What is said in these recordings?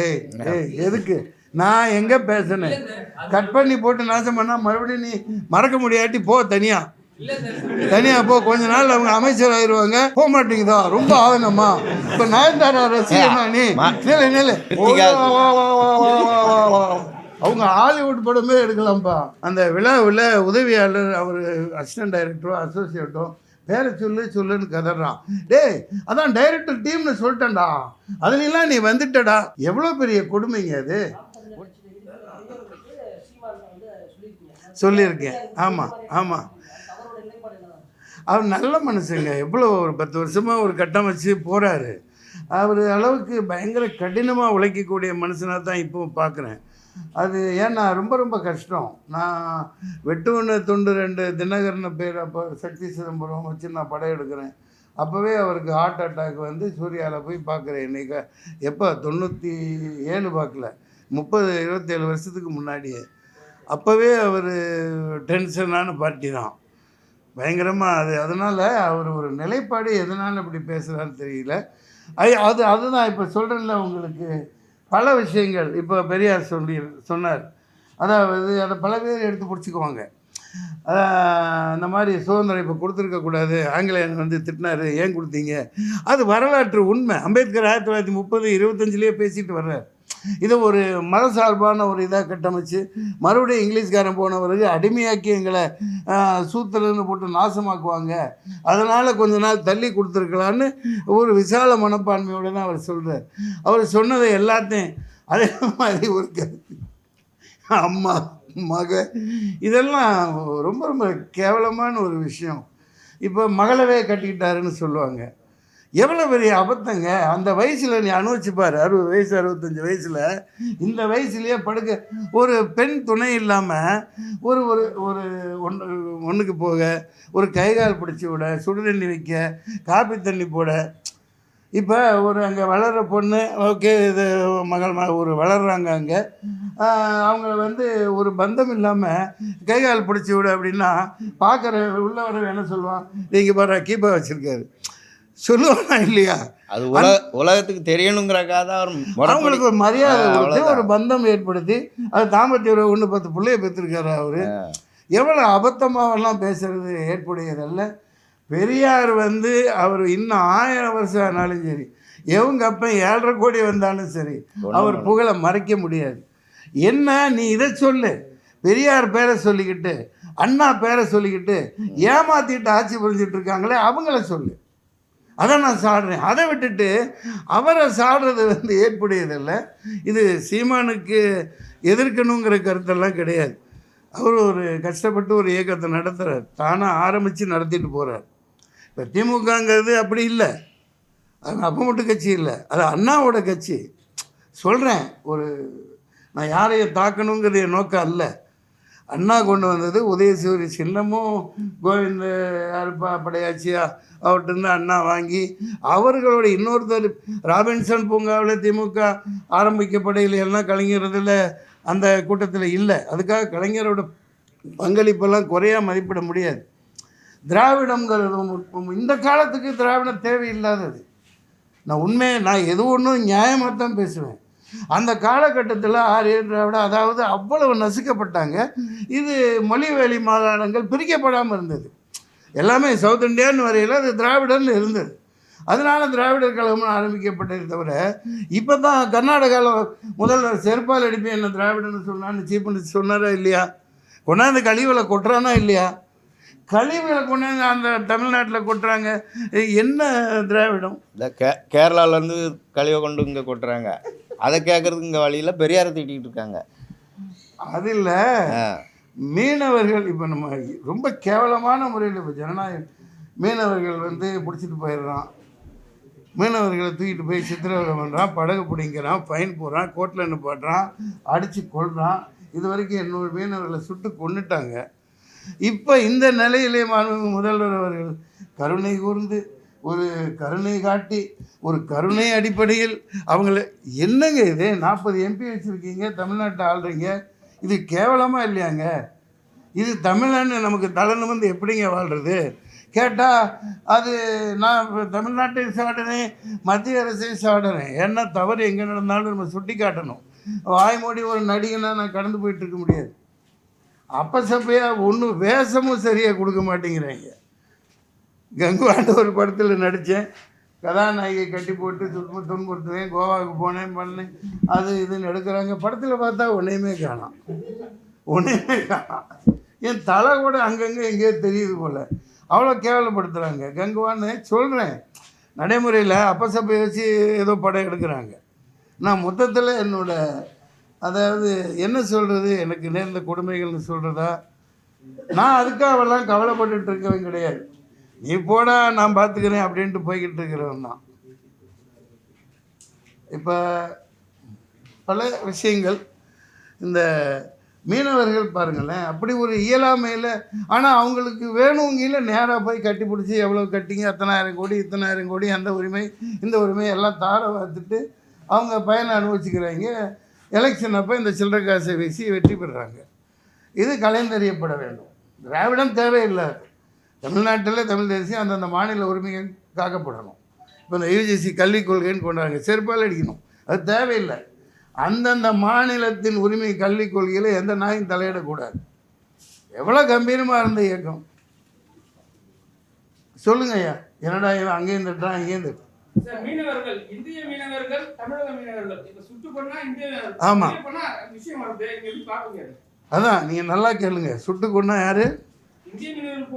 ஏய் ஏய் எதுக்கு? நான் எங்கே பேசினேன் கட் பண்ணி போட்டு நாசம் பண்ணா மறுபடியும் நீ மறக்க முடியாட்டி போ தனியா. தனியா போ. கொஞ்ச நாள் அவங்க அமைச்சர் ஆயிடுவாங்க போக மாட்டேங்குதா? ரொம்ப ஆதங்கம்மா இப்ப நயன்தாரா ரசிகனா நீ? நிலை நிலை அவங்க ஹாலிவுட் படமே எடுக்கலாம்ப்பா. அந்த விழாவில் உதவியாளர் அவர் அசிஸ்டன்ட் டைரக்டரோ அசோசியேட்டோ பேரை சொல்லு சொல்லுன்னு கதறான். டேய் அதான் டைரக்டர் டீம்னு சொல்லிட்டேன்டா. அதுலாம் நீ வந்துட்டடா. எவ்வளோ பெரிய கொடுமைங்க அது? சொல்லியிருக்கேன். ஆமாம் ஆமாம் அவர் நல்ல மனுஷங்க. எவ்வளோ ஒரு பத்து வருஷமாக ஒரு கட்டம் வச்சு போகிறாரு அவர் அளவுக்கு பயங்கர கடினமாக உழைக்கக்கூடிய மனுஷனாக தான் இப்போ பார்க்குறேன். அது ஏன்னா ரொம்ப ரொம்ப கஷ்டம். நான் வெட்டு ஒன்று துண்டு ரெண்டு தினகரன பேர் அப்போ சக்தி சிதம்பரம் வச்சு நான் படம் எடுக்கிறேன். அப்போவே அவருக்கு ஹார்ட் அட்டாக் வந்து சூர்யாவில் போய் பார்க்குறேன் இன்றைக்கி எப்போ? தொண்ணூற்றி ஏழு பார்க்கல. முப்பது இருபத்தேழு வருஷத்துக்கு முன்னாடியே. அப்போவே அவர் டென்ஷனான பார்ட்டி தான். பயங்கரமாக அது. அதனால் அவர் ஒரு நிலைப்பாடு எதனால் இப்படி பேசுகிறான்னு தெரியல. அது அது அதுதான் இப்போ சொல்கிறேன்ல உங்களுக்கு. பல விஷயங்கள். இப்போ பெரியார் சொல்லி சொன்னார். அதாவது அதை பல பேர் எடுத்து பிடிச்சிக்குவாங்க. அந்த மாதிரி சுதந்திரம் இப்போ கொடுத்துருக்கக்கூடாது ஆங்கிலேயன் வந்து திட்டினாரு ஏன் கொடுத்தீங்க? அது வரலாற்று உண்மை. அம்பேத்கர் ஆயிரத்தி தொள்ளாயிரத்தி முப்பது இருபத்தஞ்சிலேயே பேசிட்டு வர்றார். இதை ஒரு மதசார்பான ஒரு இதாக கட்டமைச்சு மறுபடியும் இங்கிலீஷ்காரன் போன பிறகு அடிமையாக்கி எங்களை சூத்திரன்னு போட்டு நாசமாக்குவாங்க. அதனால் கொஞ்ச நாள் தள்ளி கொடுத்துருக்கலான்னு ஒரு விசால மனப்பான்மையோடு தான் அவர் சொல்கிறார் அவர் சொன்னதை எல்லாத்தையும் அதே மாதிரி ஒரு கருத்து. அம்மா மக இதெல்லாம் ரொம்ப ரொம்ப கேவலமான ஒரு விஷயம். இப்போ மகளவே கட்டிக்கிட்டாருன்னு சொல்லுவாங்க. எவ்வளோ பெரிய அபத்தங்க? அந்த வயசில் நீ அனுபவிச்சுப்பார். அறுபது வயசு அறுபத்தஞ்சு வயசில் இந்த வயசுலேயே படுக்க ஒரு பெண் துணை இல்லாமல் ஒரு ஒரு ஒரு ஒன்று ஒன்றுக்கு போக ஒரு கை கால் பிடிச்சி விட சுடு தண்ணி வைக்க காப்பி தண்ணி போட. இப்போ ஒரு அங்கே வளர்கிற பொண்ணு ஓகே இது மகள் ம ஒரு வளர்கிறாங்க அங்கே. அவங்கள வந்து ஒரு பந்தம் இல்லாமல் கை கால் பிடிச்சி விட அப்படின்னா பார்க்குற உள்ளவரை என்ன சொல்லுவான்? நீங்கள் பாரு கீப்பா வச்சுருக்காரு. சொல்லுவானா இல்லையா? அது உலக உலகத்துக்கு தெரியணுங்கிறக்காக தான் அவங்களுக்கு ஒரு மரியாதை கொடுத்து. ஒரு பந்தம் ஏற்படுத்தி அது தாம்பத்திய உறவு ஒன்று பத்து பிள்ளைய பெற்றிருக்காரு அவரு. எவ்வளோ அபத்தமாவெல்லாம் பேசுறது ஏற்புடையதல்ல. பெரியார் வந்து அவர் இன்னும் ஆயிரம் வருஷம் ஆனாலும் சரி எவங்க அப்பன் ஏழரை கோடி வந்தாலும் சரி அவர் புகழை மறைக்க முடியாது. என்ன நீ இதை சொல்லு. பெரியார் பேரை சொல்லிக்கிட்டு அண்ணா பேரை சொல்லிக்கிட்டு ஏமாத்திட்டு ஆட்சி புரிஞ்சிட்டு இருக்காங்களே அவங்கள சொல்லு. அதை நான் சாடுறேன். அதை விட்டுட்டு அவரை சாடுறது வந்து ஏற்புடையதில்லை. இது சீமானுக்கு எதிர்க்கணுங்கிற கருத்தெல்லாம் கிடையாது. அவர் ஒரு கஷ்டப்பட்டு ஒரு இயக்கத்தை நடத்துகிறார் தானாக ஆரம்பித்து நடத்திட்டு போகிறார் இப்போ திமுகங்கிறது அப்படி இல்லை. அது அப்போ மட்டும் கட்சி இல்லை. அது அண்ணாவோட கட்சி. சொல்கிறேன் ஒரு நான் யாரையும் தாக்கணுங்கிறது என் நோக்கம் இல்லை அண்ணா கொண்டு வந்தது உதயசூரி சின்னமும் கோவிந்த அருப்பா படையாச்சியா அவர்கிட்ட அண்ணா வாங்கி அவர்களோட இன்னொருத்தர் ராபின்சன் பூங்காவில் திமுக ஆரம்பிக்கப்படையில் எல்லாம் கலைஞரதில் அந்த கூட்டத்தில் இல்லை. அதுக்காக கலைஞரோட பங்களிப்பெல்லாம் குறையா மதிப்பிட முடியாது. திராவிடங்கிறது இந்த காலத்துக்கு திராவிடம் தேவையில்லாதது. நான் உண்மையை நான் எது ஒன்றும் நியாயமாக தான் பேசுவேன். அந்த காலகட்டத்தில் ஆரிய திராவிட அதாவது அவ்வளவு நசுக்கப்பட்டாங்க. இது மொழிவேலி மாகாணங்கள் பிரிக்கப்படாமல் இருந்தது. எல்லாமே சவுத் இந்தியான்னு வரையில் அது திராவிடன்னு இருந்தது. அதனால திராவிடர் கழகம்னு ஆரம்பிக்கப்பட்டது தவிர இப்போ தான் கர்நாடகாவில் முதல்வர் செருப்பால் அடிப்பேன் என்ன திராவிடன்னு சொன்னான்னு சீஃப் மினிஸ்டர் சொன்னாரா இல்லையா? கொண்டாந்து கழிவுகளை கொட்டுறானா இல்லையா? கழிவுகளை கொண்டாந்து அந்த தமிழ்நாட்டில் கொட்டுறாங்க. என்ன திராவிடம்? இந்த கே கேரளாவிலேருந்து கழிவை கொண்டு இங்கே கொட்டுறாங்க. அதை கேட்கறதுக்கு இங்கே வழியில் பெரியாரை திட்டிகிட்டு இருக்காங்க. அது இல்லை. ஆ. மீனவர்கள் இப்போ நம்ம ரொம்ப கேவலமான முறையில் இப்போ ஜனநாயகம் மீனவர்கள் வந்து பிடிச்சிட்டு போயிடுறான். மீனவர்களை தூக்கிட்டு போய் சித்திரவதை பண்ணுறான் படகு பிடிங்கிறான் ஃபைன் போடுறான் கோர்ட்டில் நிப்பாட்டுறான் அடித்து கொள்றான் இது வரைக்கும் எண்ணூறு மீனவர்களை சுட்டு கொன்னுட்டாங்க. இப்போ இந்த நிலையிலே மாண்பு முதல்வர் அவர்கள் கருணை கூர்ந்து ஒரு கருணை காட்டி ஒரு கருணை அடிப்படையில் அவங்கள என்னங்க இது? நாற்பது எம்பி வச்சுருக்கீங்க தமிழ்நாட்டை ஆள்றீங்க. இது கேவலமாக இல்லையாங்க? இது தமிழன்னு நமக்கு தலை வந்து எப்படிங்க வாழ்கிறது கேட்டால் அது நான் தமிழ்நாட்டை தமிழ்நாட்டையும் மத்திய அரசையும் சாடினேன் என்ன தவறு எங்கே நடந்தாலும் நம்ம சுட்டி காட்டணும். வாய்மொழி ஒரு நடிகனாக நான் கடந்து போயிட்டு இருக்க முடியாது. அப்போ சப்பையாக ஒன்றும் வேஷமும் சரியாக கொடுக்க மாட்டேங்கிறாங்க. கங்குவாண்ட ஒரு படத்தில் நடித்தேன் கதாநாயகி கட்டி போட்டு துன்பு துன்புறுத்துவேன் கோவாவுக்கு போனேன் பண்ணேன். அது இதுன்னு எடுக்கிறாங்க. படத்தில் பார்த்தா ஒன்றையுமே காணோம். ஒன்றையுமே காணோம். என் தலை கூட அங்கங்கே எங்கேயோ தெரியுது போல். அவ்வளோ கேவலப்படுத்துகிறாங்க கங்குவான்னு சொல்கிறேன் நடைமுறையில் அப்பசப்பை வச்சு ஏதோ படம் எடுக்கிறாங்க. நான் மொத்தத்தில் என்னோடய அதாவது என்ன சொல்கிறது எனக்கு நேர்ந்த கொடுமைகள்னு சொல்கிறதா நான் அதுக்காகலாம் கவலைப்பட்டுருக்கவன் கிடையாது. நீ போடா நான் பார்த்துக்கிறேன் அப்படின்ட்டு போய்கிட்டு இருக்கிறவன் தான் இப்போ பல விஷயங்கள் இந்த மீனவர்கள் பாருங்களேன் அப்படி ஒரு இயலாமையில் ஆனால் அவங்களுக்கு வேணுங்கில நேராக போய் கட்டி பிடிச்சி எவ்வளோ கட்டிங்க அத்தனாயிரம் கோடி இத்தனாயிரம் கோடி அந்த உரிமை இந்த உரிமை எல்லாம் தார பார்த்துட்டு அவங்க பயனை அனுபவிச்சுக்கிறாங்க. எலெக்ஷன் அப்போ இந்த சில்லறை காசை வீசி வெற்றி பெறுறாங்க இது கலைந்தறியப்பட வேண்டும். திராவிடம் தேவையில்லை தமிழ்நாட்டில் தமிழ் தேசியம் அந்தந்த மாநில உரிமைகள் காக்கப்படணும் இப்போ இந்த யூஜிசி கல்விக் கொள்கைன்னு கொண்டாங்க செருப்பால் அடிக்கணும். அது தேவையில்லை. அந்தந்த மாநிலத்தின் உரிமை கல்விக் கொள்கையில் எந்த நாயும் தலையிடக்கூடாது. எவ்வளோ கம்பீரமாக இருந்த இயக்கம். சொல்லுங்க ஐயா. என்னடா இவன் அங்கேயும் தட்டுறான் இங்கேயும் தட்டுறான் மீனவர்கள் இந்திய மீனவர்கள் தமிழக மீனவர்கள். இப்ப சுட்டு பண்ணா இந்திய ஆமா. இந்திய பண்ணா விஷயம் வருது. இங்க எப்படி பார்க்க முடியாது. அதான் நீங்கள் நல்லா கேளுங்க. சுட்டு கொண்டா யார்? இந்திய மீனவர்கள்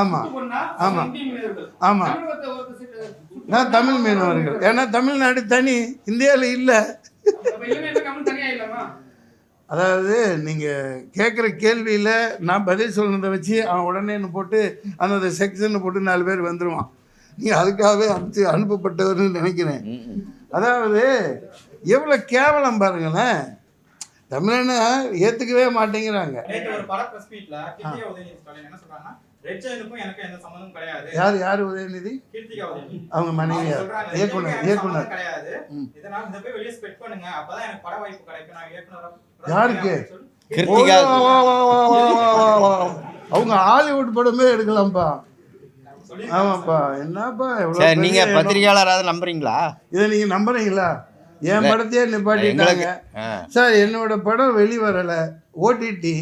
ஆமா. ஆமா. ஆமா. சுட்டு நான் தமிழ் மீனவர்கள். ஏன்னா தமிழ்நாடு தனி இந்தியாவில் இல்லை. அப்ப இலங்கையில தமிழ் தனியா இல்லாமா அதாவது நீங்கள் கேட்குற கேள்வியில் நான் பதில் சொன்னதை வச்சு அவன் உடனேன்னு போட்டு அந்த செக்ஷன் போட்டு நாலு பேர் வந்துடுவான் நீங்கள் அதுக்காகவே அனுப்பிச்சு அனுப்பப்பட்டவர்னு நினைக்கிறேன். அதாவது எவ்வளோ கேவலம் பாருங்களேன். தமிழனை ஏற்றுக்கவே மாட்டேங்கிறாங்க. யார் யார் உதயநிதி? அவங்க மனைவியா? அவங்க சொல்றாங்க, "Red இயக்குனர் இயக்குனர். சம்மந்தம் கிடையாது. ம். இதனால இதை போய் வெளியே ஸ்பெட் பண்ணுங்க. அப்பதான் எனக்கு பட வாய்ப்பு கிடைக்கும். நான் இயக்குனரா யாருக்கு? அவங்க ஹாலிவுட் படமே எடுக்கலாம்ப்பா. ஆமாப்பா. என்னப்பா நீங்க. பத்திரிகையாளராவது நம்புறீங்களா? இதை நீங்க நம்புறீங்களா? என் படத்தையே நிப்பாட்டிட்டாங்க. சார் என்னோட படம் வெளிவரலை. ஓடிடி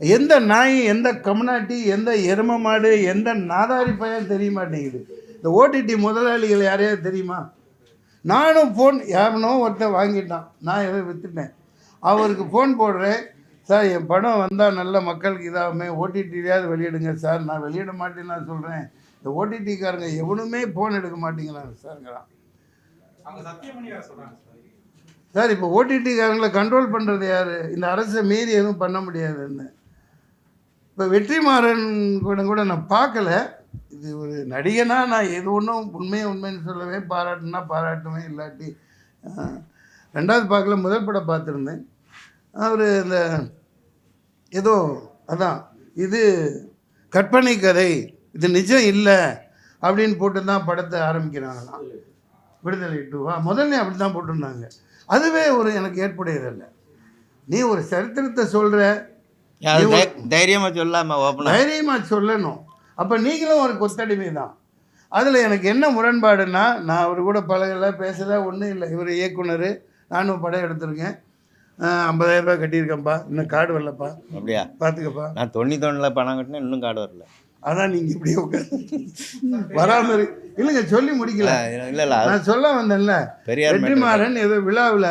எந்த நாய் எந்த கம்னாட்டி எந்த எரும மாடு எந்த நாதாரி பையன் தெரிய மாட்டேங்குது. இந்த ஓடிடி முதலாளிகள் யாரையாவது தெரியுமா? நானும் ஃபோன் யாருனோ ஒருத்தன் வாங்கிட்டான். நான் எதை விற்றுட்டேன் அவருக்கு ஃபோன் போடுறேன். சார் என் படம் வந்தால் நல்ல மக்களுக்கு இதாகுமே. ஓடிடிலையாவது வெளியிடுங்க சார். நான் வெளியிட மாட்டேன்னு நான் சொல்கிறேன் இந்த ஓடிடிக்காரங்க எவனுமே ஃபோன் எடுக்க மாட்டேங்கிறாங்க சார்ங்கிறான். சார். சார் இப்போ ஓடிடிக்காரங்களை கண்ட்ரோல் பண்ணுறது யார்? இந்த அரசை மீறி எதுவும் பண்ண முடியாதுன்னு. இப்போ வெற்றிமாறன் கூட கூட நான் பார்க்கல. இது ஒரு நடிகனா நான் எது ஒன்றும் உண்மையை உண்மைன்னு சொல்லவே பாராட்டுனா பாராட்டுவேன் இல்லாட்டி ரெண்டாவது பார்க்கல முதல் படம் பார்த்துருந்தேன். அவர் இந்த ஏதோ அதான் இது கற்பனை கதை இது நிஜம் இல்லை அப்படின்னு போட்டு தான் படத்தை ஆரம்பிக்கிறாங்களாம். விடுதலை டூவா முதல்ல அப்படி தான் போட்டிருந்தாங்க. அதுவே ஒரு எனக்கு ஏற்புடையதில்லை. நீ ஒரு சரித்திரத்தை சொல்கிற அது தை- தைரியமா சொல்லாம தைரியமாக சொல்லணும். அப்போ நீங்களும் ஒரு கொத்தடிமை தான் அதில் எனக்கு என்ன முரண்பாடுன்னா நான் அவர் கூட பழகலை பேசலை ஒன்றும் இல்லை. இவர் இயக்குனர். நானும் படம் எடுத்திருக்கேன். ஐம்பதாயிரம் ரூபாய் கட்டியிருக்கேன்ப்பா. இன்னும் கார்டு வரலப்பா. அப்படியா? பார்த்துக்கப்பா நான் தொண்ணூத்தொன்னில் பணம் கட்டினேன் இன்னும் கார்டு வரல. அதான் நீங்கள் இப்படியே உட்காந்து வராமல் இல்லைங்க சொல்லி முடிக்கல. இல்ல இல்ல நான் சொல்ல வந்தேன்ல. வெற்றிமாறன் ஏதோ விழாவில்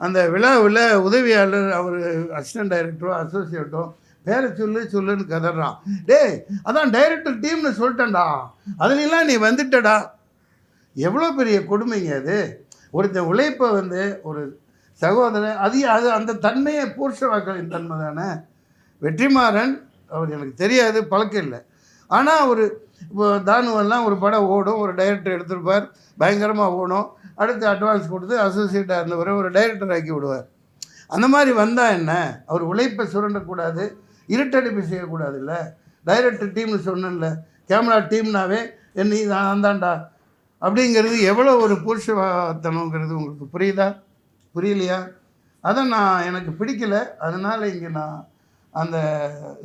அந்த விழாவில் உதவியாளர் அவர் அசிஸ்டன்ட் டைரக்டரோ அசோசியேட்டோ பேரை சொல்லு சொல்லுன்னு கதறான். டேய் அதான் டைரக்டர் டீம்னு சொல்லிட்டேன்டா. அதுலலாம் நீ வந்துட்டடா. எவ்வளோ பெரிய கொடுமைங்க அது. ஒருத்தன் உழைப்பை வந்து ஒரு சகோதரன் அது அது அந்த தன்மையே பூர்ஷவாக்களின் தன்மை தானே. வெற்றிமாறன் அவர் எனக்கு தெரியாது பழக்கம் இல்லை. ஆனால் அவர் இப்போ தானுவெல்லாம் ஒரு படம் ஓடும் ஒரு டைரக்டர் எடுத்திருப்பார் பயங்கரமாக ஓடும். அடுத்து அட்வான்ஸ் கொடுத்து அசோசியேட்டாக இருந்தவரை ஒரு டைரக்டர் ஆக்கி விடுவார். அந்த மாதிரி வந்தால் என்ன? அவர் உழைப்பை சுரண்டக்கூடாது இருட்டடிப்பு செய்யக்கூடாது இல்லை டைரக்டர் டீம்னு சொன்னேன்ல கேமரா டீம்னாவே என்ன நான் தான்டா. அப்படிங்கிறது எவ்வளோ ஒரு புருஷத்தனங்கிறது உங்களுக்கு புரியுதா? புரியலையா? அதை நான் எனக்கு பிடிக்கல அதனால் இங்கே நான் அந்த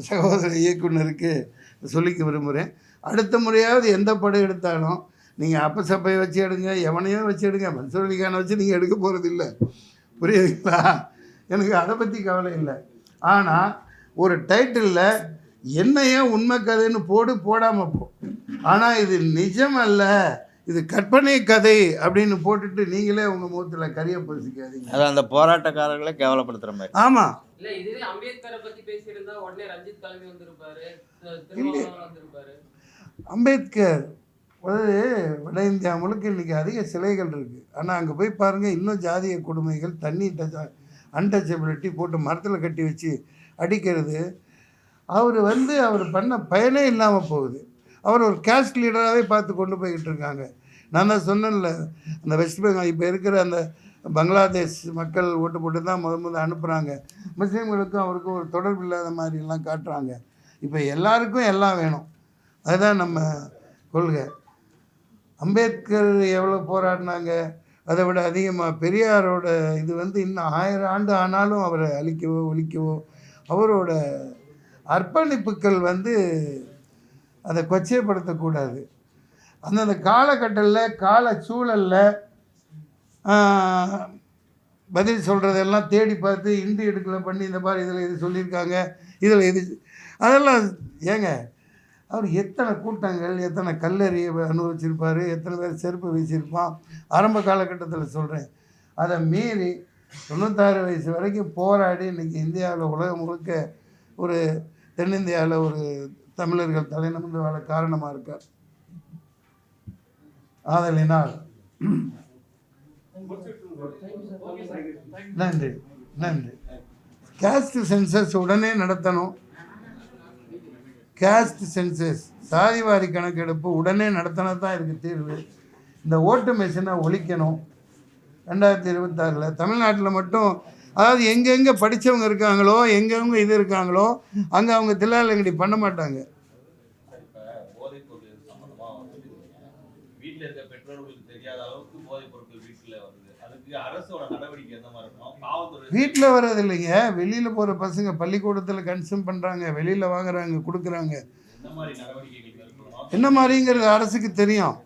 சகோதர இயக்குனருக்கு சொல்லிக்க விரும்புகிறேன் அடுத்த முறையாவது எந்த படம் எடுத்தாலும் நீங்கள் அப்பசப்பை வச்சு எடுங்க எவனையோ வச்சு எடுங்க. மன்சூர் அலிகானை வச்சு நீங்கள் எடுக்க போகிறது இல்லை புரியுதுங்களா? எனக்கு அதை பற்றி கவலை இல்லை. ஆனால் ஒரு டைட்டிலில் என்னையே உண்மை கதைன்னு போடு போடாமல் போ. ஆனால் இது நிஜம் அல்ல இது கற்பனை கதை அப்படின்னு போட்டுட்டு நீங்களே உங்கள் முகத்தில் கரிய பூசிக்காதீங்க. அது அந்த போராட்டக்காரர்களை கேவலப்படுத்துற மாதிரி. ஆமாம் இல்ல இதுவே அம்பேத்கரை பத்தி பேசியிருந்தா உடனே ரஞ்சித் கிளம்பி வந்திருப்பாரு. அம்பேத்கர் அதாவது வட இந்தியா முழுக்க இன்றைக்கி அதிக சிலைகள் இருக்குது ஆனால் அங்கே போய் பாருங்கள் இன்னும் ஜாதிய கொடுமைகள் தண்ணி டச் அன்டச்சபிலிட்டி போட்டு மரத்தில் கட்டி வச்சு அடிக்கிறது. அவர் வந்து அவர் பண்ண பயனே இல்லாமல் போகுது. அவர் ஒரு கேஸ்ட் லீடராகவே பார்த்து கொண்டு போய்கிட்டு இருக்காங்க. நான் தான் சொன்னேன்ல அந்த வெஸ்ட் பெங்கால் இப்போ இருக்கிற அந்த பங்களாதேஷ் மக்கள் ஓட்டு போட்டு தான் முத முதல் அனுப்புகிறாங்க முஸ்லீம்களுக்கும் அவருக்கும் ஒரு தொடர்பு இல்லாத மாதிரிலாம் காட்டுறாங்க. இப்போ எல்லாருக்கும் எல்லாம் வேணும். அதுதான் நம்ம கொள்கை. அம்பேத்கர் எவ்வளோ போராடினாங்க அதை விட அதிகமாக பெரியாரோட இது வந்து இன்னும் ஆயிரம் ஆண்டு ஆனாலும் அவரை அழிக்கவோ ஒழிக்கவோ அவரோட அர்ப்பணிப்புகள் வந்து அதை கொச்சைப்படுத்தக்கூடாது. அந்தந்த காலகட்டத்தில் கால சூழலில் பதில் சொல்கிறதெல்லாம் தேடி பார்த்து இந்தி எடுக்கல பண்ணி இந்த மாதிரி இதில் இது சொல்லியிருக்காங்க இதில் இது அதெல்லாம் ஏங்க அவர் எத்தனை கூட்டங்கள் எத்தனை கல்லறி அனுபவிச்சிருப்பார் எத்தனை பேர் செருப்பு வீசியிருப்பான் ஆரம்ப காலகட்டத்தில் சொல்கிறேன் அதை மீறி தொண்ணூத்தாறு வயசு வரைக்கும் போராடி இன்றைக்கி இந்தியாவில் உலகம் முழுக்க ஒரு தென்னிந்தியாவில் ஒரு தமிழர்கள் தலைநிமிர்ந்து வாழ காரணமாக இருக்கார். ஆதலினால் நன்றி நன்றி. கேஸ்ட் சென்சஸ் உடனே நடத்தணும். கேஸ்ட் சென்சஸ் சாதிவாரி கணக்கெடுப்பு உடனே நடத்தினா தான் இருக்குது தீர்வு. இந்த ஓட்டு மிஷினை ஒழிக்கணும். ரெண்டாயிரத்தி இருபத்தாறில் தமிழ்நாட்டில் மட்டும் அதாவது எங்கெங்கே படித்தவங்க இருக்காங்களோ எங்கெங்க இது இருக்காங்களோ அங்கே அவங்க தில்லாலங்கடி பண்ண மாட்டாங்க. வீட்டுல வர்றது இல்லைங்க வெளியில் போகிற பசங்க பள்ளிக்கூடத்தில் கன்சியூம் பண்ணுறாங்க வெளியில் வாங்குறாங்க கொடுக்குறாங்க. என்ன மாதிரிங்கிறது அரசுக்கு தெரியும்.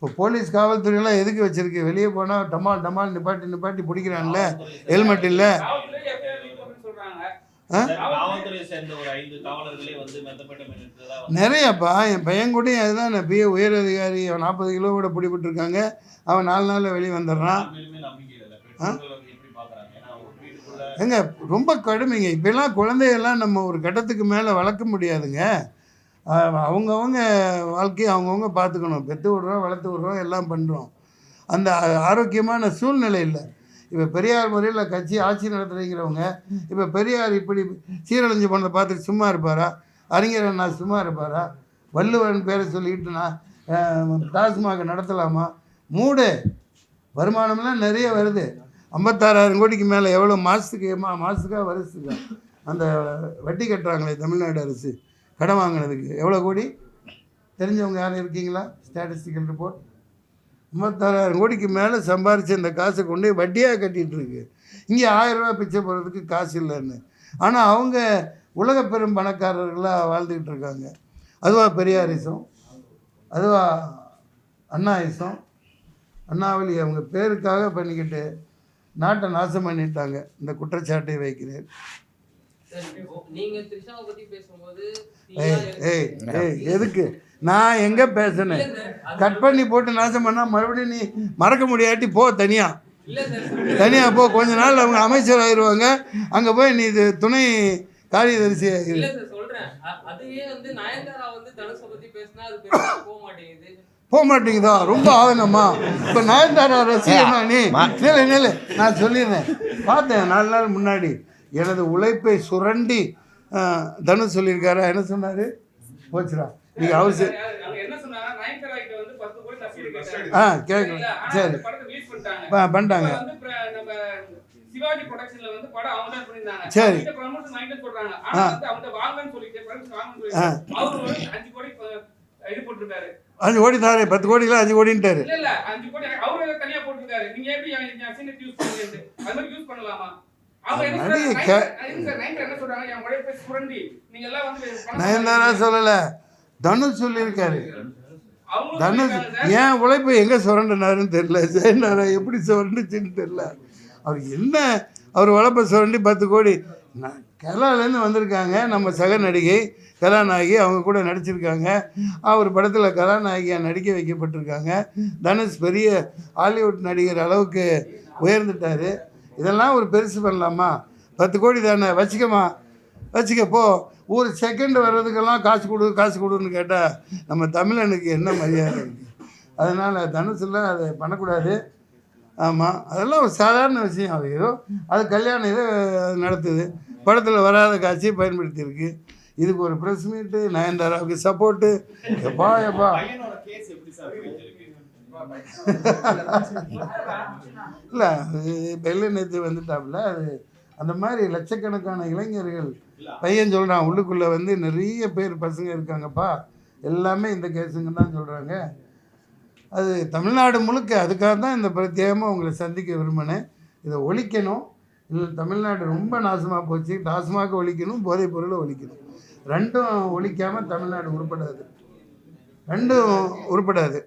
இப்போ போலீஸ் காவல்துறையெல்லாம் எதுக்கு வச்சிருக்கு? வெளியே போனால் டமால் டமால் நிப்பாட்டி நிப்பாட்டி பிடிக்கிறான்ல? ஹெல்மெட் இல்லை. நிறையப்பா. என் பையன் கூட அதுதான் நான் பெரிய உயர் அதிகாரி. அவன் நாற்பது கிலோ கூட பிடிபட்டிருக்காங்க. அவன் நாலு நாளில் வெளியே வந்துடுறான். ஏங்க ரொம்ப கடுமைங்க. இப்போலாம் குழந்தையெல்லாம் நம்ம ஒரு கட்டத்துக்கு மேலே வளர்க்க முடியாதுங்க. அவங்கவுங்க வாழ்க்கையை அவங்கவுங்க பார்த்துக்கணும். பெற்று விட்றோம் வளர்த்து விட்றோம் எல்லாம் பண்ணுறோம் அந்த ஆரோக்கியமான சூழ்நிலை இல்லை. இப்போ பெரியார் முறையில் கட்சி ஆட்சி நடத்துகிறவங்க இப்போ பெரியார் இப்படி சீரழிஞ்சு போனதை பார்த்துட்டு சும்மா இருப்பாரா? அறிஞர் அண்ணா சும்மா இருப்பாரா? வள்ளுவன் பேரை சொல்லிக்கிட்டு நான் நடத்தலாமா? மூடு. வருமானம்லாம் நிறைய வருது. ஐம்பத்தாறாயிரம் கோடிக்கு மேலே எவ்வளோ மாதத்துக்கு மா மாதத்துக்காக வருஷத்துக்கா அந்த வட்டி கட்டுறாங்களே தமிழ்நாடு அரசு. கடன் வாங்கினதுக்கு. எவ்வளோ கோடி? தெரிஞ்சவங்க யாரும் இருக்கீங்களா? ஸ்டாட்டிஸ்டிக்கல் ரிப்போர்ட் ஐம்பத்தாறாயிரம் கோடிக்கு மேலே சம்பாரித்து இந்த காசை கொண்டு போய் வட்டியாக கட்டிகிட்ருக்கு இங்கே ஆயிரரூபா பிச்சை போடுறதுக்கு காசு இல்லைன்னு. ஆனால் அவங்க உலக பெரும் பணக்காரர்களாக வாழ்ந்துக்கிட்டு இருக்காங்க. அதுவா பெரியாரிசம். அதுவா அண்ணாயிசம் அண்ணாவளி அவங்க பேருக்காக பண்ணிக்கிட்டு நாட்டை நாசம் பண்ணிட்டாங்க. இந்த குற்றச்சாட்டை வைக்கிறேன். ஏய் ஏய் ஏய் எதுக்கு? நான் எங்கே பேசினேன்? கட் பண்ணி போட்டு நாசம் பண்ணால் மறுபடியும் நீ மறக்க முடியாட்டி போ தனியாக தனியாக போ. கொஞ்ச நாள் அவங்க அமைச்சர் ஆயிடுவாங்க அங்கே போய் நீ இது துணை காரியதரிசி போக மாட்டேங்குது. போக மாட்டேங்குதா? ரொம்ப ஆதங்கம்மா இப்போ நயன்தாரா ரசிகனா நீ? நிலை நிலை நான் சொல்லிடுறேன். பார்த்தேன் நாலு நாள் முன்னாடி. எனது உழைப்பை சுரண்டி தனுஷ் சொல்லியிருக்காரா. என்ன சொன்னார்? போச்சுடா. நீங்கள் அவசியம் ஆ கேட்கலாம் சரி. பண்ணிட்டாங்க. சரி. அஞ்சு கோடி தாரே பத்து கோடியில் அஞ்சு கோடின்ட்டாரு. நயன்தாரா- சொல்லலை. தனுஷ் சொல்லியிருக்காரு. தனுஷ். ஏன் உழைப்பு எங்கே சுரண்டினாருன்னு தெரியல. ஜெயநாரா எப்படி சுரண்டுச்சுன்னு தெரியல. அவர் என்ன அவர் உழைப்பை சுரண்டி பத்து கோடி. கேரளாலேருந்து வந்திருக்காங்க நம்ம சக நடிகை கதாநாயகி. அவங்க கூட நடிச்சிருக்காங்க. அவர் படத்தில் கதாநாயகியாக நடிக்க வைக்கப்பட்டிருக்காங்க. தனுஷ் பெரிய ஹாலிவுட் நடிகர் அளவுக்கு உயர்ந்துட்டார். இதெல்லாம் ஒரு பெருசு பண்ணலாமா? பத்து கோடி தானே வச்சுக்கம்மா. வச்சுக்க போ. ஒரு செகண்ட் வர்றதுக்கெல்லாம் காசு கொடு காசு கொடுன்னு கேட்டால் நம்ம தமிழனுக்கு என்ன மரியாதை? இருக்குது அதனால் தனுஷெல்லாம் அதை பண்ணக்கூடாது. ஆமாம் அதெல்லாம் ஒரு சாதாரண விஷயம். அது ஏதோ அது கல்யாணம் இதை அது நடத்துது. படத்தில் வராத காட்சியை பயன்படுத்தியிருக்கு. இதுக்கு ஒரு ப்ரெஸ் மீட்டு நயன்தாராவுக்கு சப்போர்ட்டு எப்பா எப்பா. இல்லை அது வெள்ளை நேற்று வந்துட்டாப்புல அது அந்த மாதிரி லட்சக்கணக்கான இளைஞர்கள் பையன் சொல்கிறான் உள்ளுக்குள்ளே வந்து நிறைய பேர் பசங்க இருக்காங்கப்பா. எல்லாமே இந்த கேஸுங்க தான் சொல்கிறாங்க அது தமிழ்நாடு முழுக்க அதுக்காக தான் இந்த பிரத்யேகமாக உங்களை சந்திக்க விரும்பினேன். இதை ஒழிக்கணும். இல்லை தமிழ்நாடு ரொம்ப நாசமாக போச்சு. டாஸ்மாக ஒழிக்கணும் போதைப் பொருளை ஒழிக்கணும். ரெண்டும் ஒழிக்காமல் தமிழ்நாடு உருப்படாது. ரெண்டும் உருப்படாது.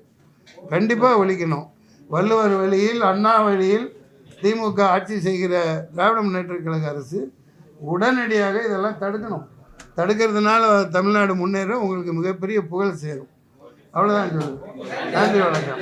கண்டிப்பாக ஒழிக்கணும். வள்ளுவர் வழியில் அண்ணா வழியில் திமுக ஆட்சி செய்கிற திராவிட முன்னேற்ற கழக அரசு உடனடியாக இதெல்லாம் தடுக்கணும். தடுக்கிறதுனால தமிழ்நாடு முன்னேறும் உங்களுக்கு மிகப்பெரிய புகழ் சேரும். அவ்வளோதான் சொல்லுது நன்றி வணக்கம்.